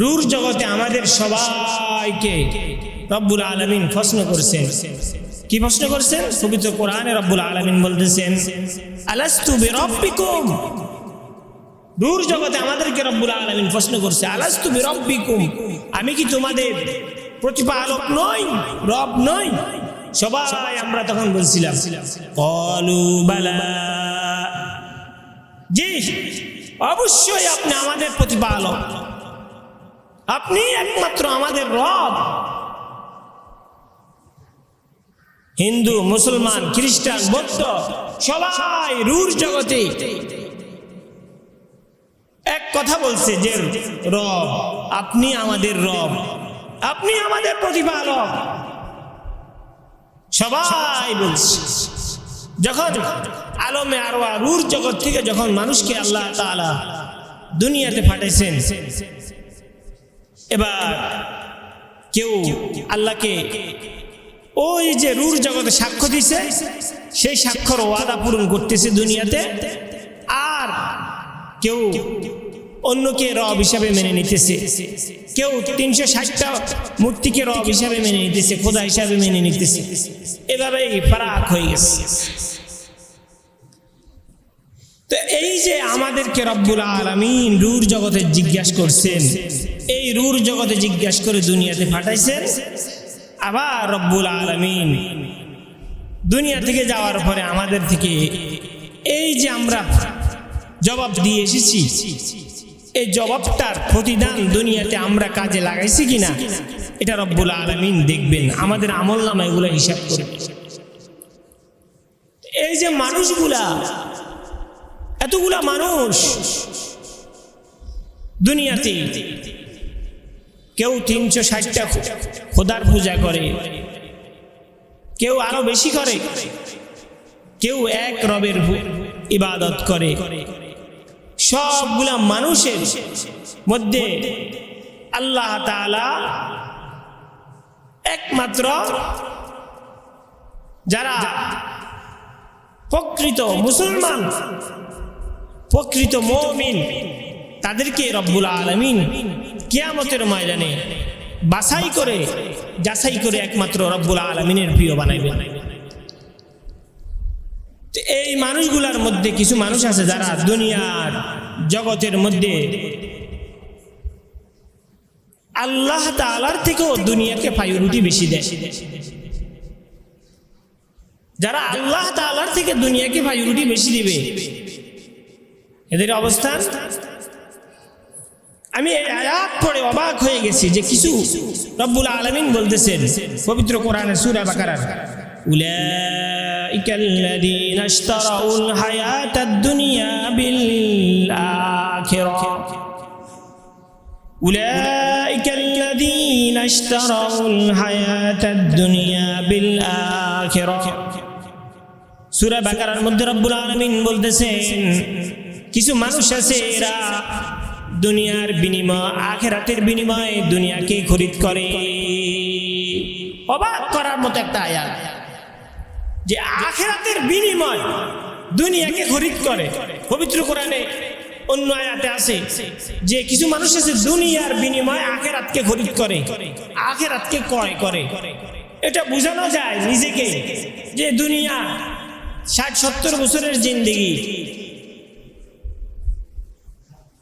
রুর জগতে আমাদের সবাইকে রব্বুল আলমিন প্রশ্ন করছেন। কি প্রশ্ন করছেন? পবিত্র কোরআনে রব্বুল আলমিন বলতেছেন, আলাস্তু বিরব্বিকুম? রুর জগতে আমাদেরকে রব্বুল আলমিন প্রশ্ন করছে, আলাস্তু বিরব্বিকুম? আমি কি তোমাদের প্রতিপালক নই? রব নই? সবাই আমরা তখন বলছিলাম, কলু বালা। জি, অবশ্যই আপনি আমাদের প্রতিপালক। আপনি একমাত্র আমাদের রব। হিন্দু, মুসলমান, খ্রিস্টান, বৌদ্ধ, সবাই রুর জগতে। এক কথা বলছে যে, রব, আপনি আমাদের রব। আপনি আমাদের প্রতিপালক। সবাই বলছে, যখন আলমে আরোয়া রুর জগৎ থেকে যখন মানুষকে আল্লাহ তাআলা দুনিয়াতে পাঠাইছেন এবার কেউ আল্লাহকে ওই যে রুর জগতে সাক্ষ্য দিছে, সেই সাক্ষর ওয়াদা পূরণ করতেছে দুনিয়াতে, আর কেউ অন্যকে রব হিসাবে মেনে নিতেছে। কেউ তিনশো ষাটটা মূর্তিকে রব হিসাবে মেনে নিতেছে, খোদা হিসাবে মেনে নিতেছে। এভাবেই ফারাক হয়ে গেছে। তো এই যে আমাদেরকে রব্বুল আলমিন রুর জগতে জিজ্ঞাসা করছেন, এই রুর জগতে জিজ্ঞাসা করে দুনিয়াতে পাঠাইছেন, আবার রব্বুল আলমিন দুনিয়া থেকে যাওয়ার পরে আমাদের থেকে এই যে আমরা জবাব দিয়ে এসেছি, এই জবাবটার প্রতিদান দুনিয়াতে আমরা কাজে লাগাইছি কিনা, এটা রব্বুল আলমিন দেখবেন, আমাদের আমল নামা এগুলো হিসাব করবে এই যে মানুষগুলা এতগুলা মানুষ দুনিয়াতে কেউ তিনশো ষাটটা খোদার পূজা করে, কেউ আরও বেশি করে, কেউ এক রবের ইবাদত করে। সবগুলা মানুষের মধ্যে আল্লাহ একমাত্র যারা প্রকৃত মুসলমান, প্রকৃত মমিন, তাদেরকে রব্বুল আলমিন কিয়ামতের ময়দানে বাছাই করে, যাচাই করে একমাত্র রব্বুল আলমিনের প্রিয় বানাইবেন। তো এই মানুষগুলার মধ্যে কিছু মানুষ আছে যারা দুনিয়ার জগতের মধ্যে আল্লাহ তালার থেকেও দুনিয়াকে প্রায়োরিটি বেশি দেয়। যারা আল্লাহ তালার থেকে দুনিয়াকে প্রায়োরিটি বেশি দিবে এদের অবস্থান আমি এই আয়াত পড়ে অবাক হয়ে গেছি যে কিছু রব্বুল আলমিন বলতেছেন পবিত্র কোরআনের সুরা বাকারার أولئك الذين اشتروا الحياة الدنيا بالآخرة أولئك الذين اشتروا الحياة الدنيا بالآخرة সুরা বাকারার মধ্যে রব্বুল আলমিন বলতেছেন, কিছু মানুষ আছে এরা দুনিয়ার বিনিময়, আখেরাতের বিনিময়ে দুনিয়াকে খরিদ করে। অবাক করার মতো একটা আয়াত। যে আখেরাতের বিনিময় দুনিয়াকে খরিদ করে। পবিত্র কোরআনে অন্য আয়াতে আছে যে কিছু মানুষ আছে দুনিয়ার বিনিময় আখেরাতকে খরিদ করে, আখেরাতকে ক্রয় করে। এটা বোঝানো যায় নিজেকে যে দুনিয়া ষাট, সত্তর বছরের জিন্দিগি।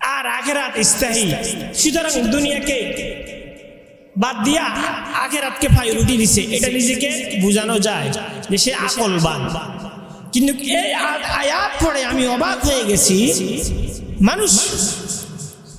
আর আখেরাত স্থায়ী। সুতরাং দুনিয়াকে বাদ দিয়া আখেরাতকে প্রায়োরিটি দিছে। এটা নিজেকে বোঝানো যায় যে সে আকলবান। কিন্তু এই আয়াত পড়ে আমি অবাক হয়ে গেছি, মানুষ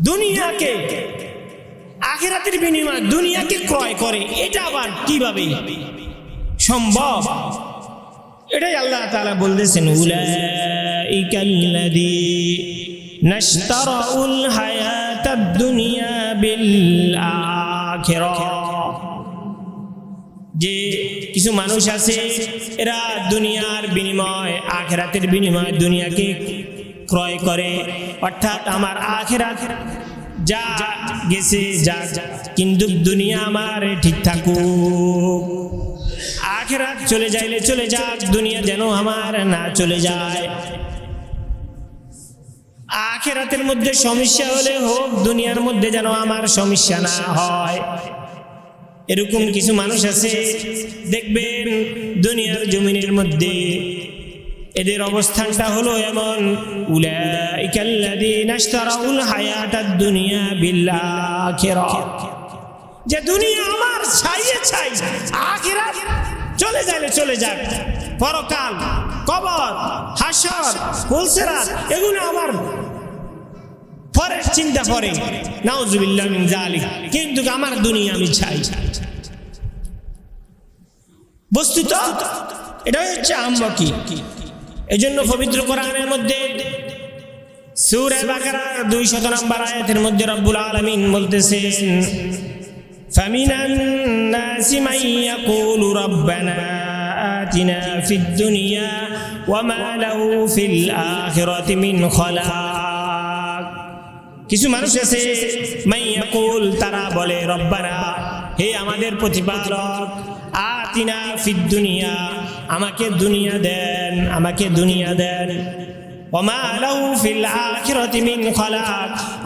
দুনিয়াকে, আখেরাতের বিনিময়ে দুনিয়াকে ক্রয় করে, এটা আবার কীভাবে সম্ভব? এটাই আল্লাহ তালা বলতেছেন, উলাইকাল্লাযী নাশতারাউল হায়াতাদ দুনিয়া বিল যে কিছু মানুষ আছে, এরা দুনিয়ার বিনিময়, আখেরাতের বিনিময় দুনিয়াকে ক্রয় করে। অর্থাৎ আমার আখেরাত যা গেছে, যা কিন্তু দুনিয়া আমার ঠিক থাকুক। আখেরাত চলে যাইলে চলে যাক, দুনিয়া যেন আমার না চলে যায়। আখেরাতের মধ্যে সমস্যা হলে হোক, দুনিয়ার মধ্যে যেন আমার সমস্যা না হয়। এরকম কিছু মানুষ আছে, দেখবেন দুনিয়ার জমিনের মধ্যে এদের অবস্থানটা হলো এমন দুনিয়া যে দুনিয়া আমার, ছাইয়ে ছাই, আখিরাত চলে যাইলে চলে যাক। পরকাল, কবর, হাসর কুলসিরাত এগুলো আমার পরের চিন্তা পরে। নাউজুবিল্লাহ জালিক কিন্তু আমার দুনিয়া আমি চাই। বস্তুত এটা হচ্ছে আম্মকি এই জন্য পবিত্র কোরআনের মধ্যে সূরা বাকারার দুই শত নম্বর আয়াতের মধ্যে রব্বুল আলামিন বলতেছেন فمن الناس من يقول ربنا آتنا في الدنيا وما له في الآخرة من خلاق কিছু মানুষ আছে মাইয়াকুল তারা বলে রব্বানা হে আমাদের প্রতিপালক আতিনা ফিদ দুনিয়া আমাকে দুনিয়া দেন আমাকে দুনিয়া দেন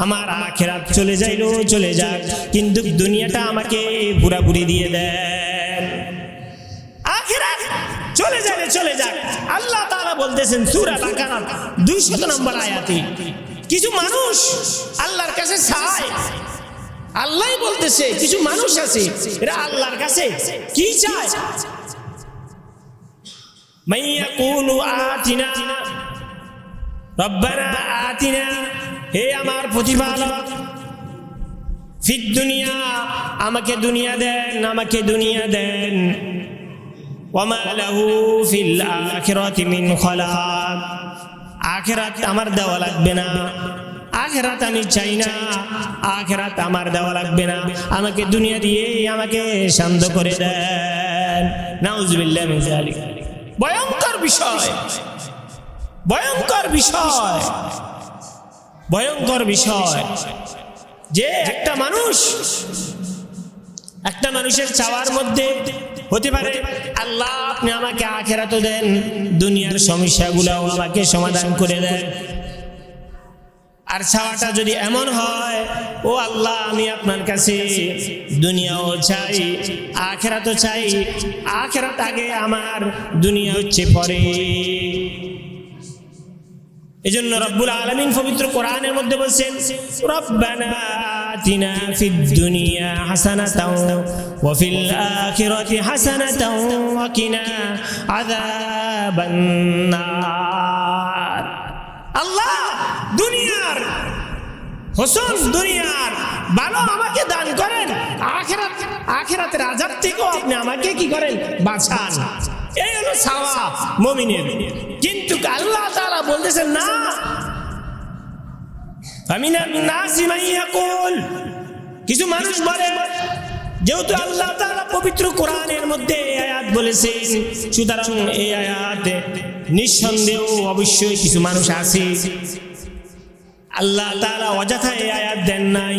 আমার চলে চলে যাক। কিন্তু দুনিয়াটা আমাকে দিয়ে চলে চলে যাক। আল্লাহ বলতেছেন, সূরা বাকারা 200 নম্বর কিছু মানুষ আল্লাহর কাছে আল্লাহ বলতেছে, কিছু মানুষ আছে, এরা আল্লাহর কাছে কি চায়? মাইয়া কুলু আতিনা রব্বানা আতিনা, হে আমার প্রতিপালক, ফিদ দুনিয়া, আমাকে দুনিয়া দেন, আমাকে দুনিয়া দেন। ওমা লাহু ফিল আখিরাতি মিন খলাক। আখেরাত আমার দেওয়া লাগবে না। আখেরাত আমি চাই না। আখেরাত আমার দেওয়া লাগবে না। আমাকে দুনিয়া দিয়ে আমাকে শান্ত করে দেন। নাউজুবিল্লাহ ভয়ঙ্কর বিষয়। ভয়ঙ্কর বিষয়। ভয়ঙ্কর বিষয়। যে একটা মানুষ, একটা মানুষের চাওয়ার মধ্যে হতে পারে, আল্লাহ আপনি আমাকে আখেরাত দেন, দুনিয়ার সমস্যাগুলো আমাকে সমাধান করে দেন। আর চাওয়াটা যদি এমন হয়, ও আল্লাহ, আমি আপনার কাছে দুনিয়াও চাই, আখেরাতও চাই, আখেরাত আগে আমার দুনিয়া হচ্ছে পরে। এজন্য রব্বুল আলামিন পবিত্র কোরআনের মধ্যে বলছেন, রব্বানা আতিনা ফিদ দুনিয়া হাসানাতাও ওয়া ফিল আখিরাতি হাসানাতাও ওয়া কিনা আল্লাহ দুনিয়ার হোসন দুনিয়ার ভালো আমাকে দান করেন, আখেরাত, আখেরাতের আজাব থেকেও আপনি আমাকে কি করেন? বাঁচান। এই হলো সাওয়া মমিনের। কিন্তু আল্লাহ বলতেছেন না আমি না কিছু মানুষ বলে, যেহেতু আল্লাহ তাআলা পবিত্র কোরআনের মধ্যে এই আয়াত বলেছেন, সুতরাং এই আয়াতে নিঃসন্দেহ অবশ্যই কিছু মানুষ আছে। আল্লাহ তাআলা অযথা এই আয়াত দেন নাই।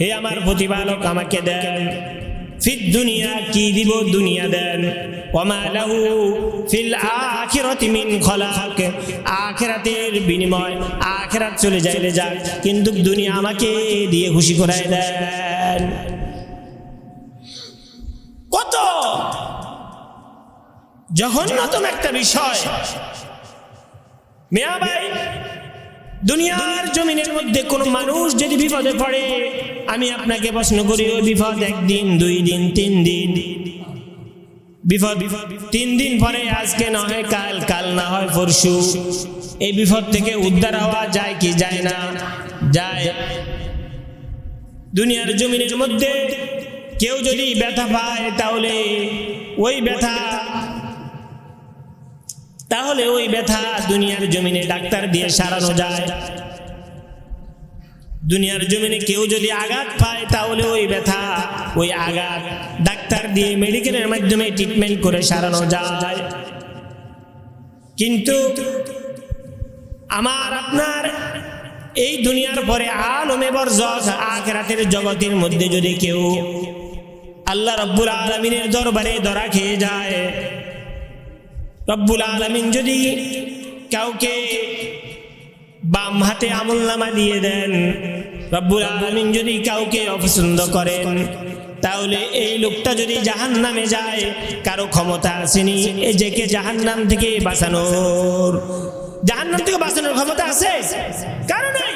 হে আমার প্রতিপালক, আমাকে দেন। ফিদ দুনিয়া, কি দিব দুনিয়া দেন? খলাক। বিনিময় চলে যাক, কিন্তু দুনিয়া আমাকে দিয়ে খুশি দেন। কত? জঘন্যতম একটা বিষয়। মেয়া ভাই দুনিয়ার জমিনের মধ্যে কোনো মানুষ যদি বিপদে পড়ে, আমি আপনাকে প্রশ্ন করি, ওই বিপদ একদিন, দুই দিন, তিন দিন? বিপদ তিন দিন পরে আজকে না হয় কাল কাল না হয় পরশু। এই বিপদ থেকে উদ্ধার হওয়া যায় কি যায় না? যায়। দুনিয়ার জমিনের মধ্যে কেউ যদি ব্যথা পায়, তাহলে ওই ব্যথা তাহলে ওই ব্যথা দুনিয়ার জমিনে ডাক্তার দিয়ে সারানো যায়। দুনিয়ার জমিনে কেউ যদি আঘাত পায়, তাহলে ওই ব্যথা, ওই আঘাত ডাক্তার দিয়ে মেডিকেলের মাধ্যমে ট্রিটমেন্ট করে সারানো যায়। কিন্তু আমার, আপনার এই দুনিয়ার পরে আলমে বরজখ আখরাতের জগতের মধ্যে যদি কেউ আল্লাহ রব্বুল আলমিনের দরবারে ধরা খেয়ে যায় রব্বুল আলমিন যদি কাউকে বাম হাতে আমল নামা দিয়ে দেন, রব্বুল আলমিন যদি কাউকে অপছন্দ করেন, তাহলে এই লোকটা যদি জাহান নামে যায়, কারও ক্ষমতা আসেনি, এ কে জাহান নাম থেকে বাঁচানোর? জাহান নাম থেকে বাঁচানোর ক্ষমতা আছে? কারণ নাই?